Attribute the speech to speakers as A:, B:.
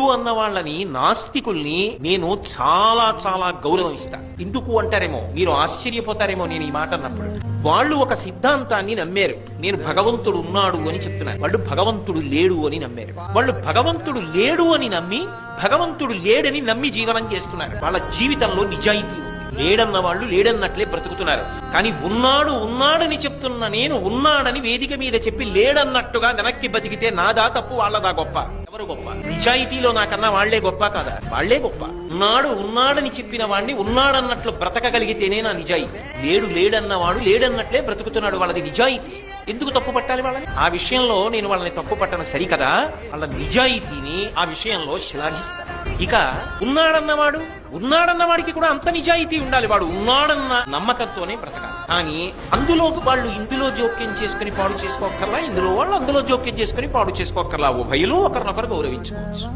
A: లేడు అన్న వాళ్ళని నాస్తికుల్ని నేను చాలా చాలా గౌరవం ఎందుకు అంటారేమో మీరు ఆశ్చర్యపోతారేమో నేను ఈ మాట అన్నప్పుడు. వాళ్ళు ఒక సిద్ధాంతాన్ని నమ్మారు. నేను భగవంతుడు ఉన్నాడు అని చెప్తున్నాను వాళ్ళు భగవంతుడు లేడు అని నమ్మారు. వాళ్ళు భగవంతుడు లేడు అని నమ్మి భగవంతుడు లేడని నమ్మి జీవనం చేస్తున్నారు. వాళ్ళ జీవితంలో నిజాయితీ లేడన్న వాళ్ళు లేడన్నట్లే బ్రతుకుతున్నారు. కానీ ఉన్నాడు ఉన్నాడని చెప్తున్న నేను ఉన్నాడని వేదిక మీద చెప్పి లేడన్నట్టుగా వెనక్కి బతికితే నాదా తప్పు వాళ్ళదా గొప్ప? ఎవరు గొప్ప? నిజాయితీలో నాకన్నా వాళ్ళే గొప్ప కదా? వాళ్ళే గొప్ప. ఉన్నాడు ఉన్నాడని చెప్పిన వాడిని ఉన్నాడన్నట్లు బ్రతకగలిగితేనే నా నిజాయితీ. లేడు లేడన్నవాడు లేడన్నట్లే బ్రతుకుతున్నాడు వాళ్ళది నిజాయితీ. ఎందుకు తప్పు పట్టాలి వాళ్ళని? ఆ విషయంలో నేను వాళ్ళని తప్పు పట్టను సరికదా? వాళ్ళ నిజాయితీని ఆ విషయంలో శ్లాఘిస్తాను ఇక ఉన్నాడన్నవాడు ఉన్నాడన్న వాడికి కూడా అంత నిజాయితీ ఉండాలి వాడు. ఉన్నాడన్న నమ్మకంతోనే బ్రతకాలి. కానీ అందులో వాళ్ళు ఇందులో జోక్యం చేసుకుని పాడు చేసుకోకర్లా ఇందులో వాళ్ళు అందులో జోక్యం చేసుకుని పాడు చేసుకోకర్లా ఉభయలు ఒకరినొకరు గౌరవించుకోవచ్చు.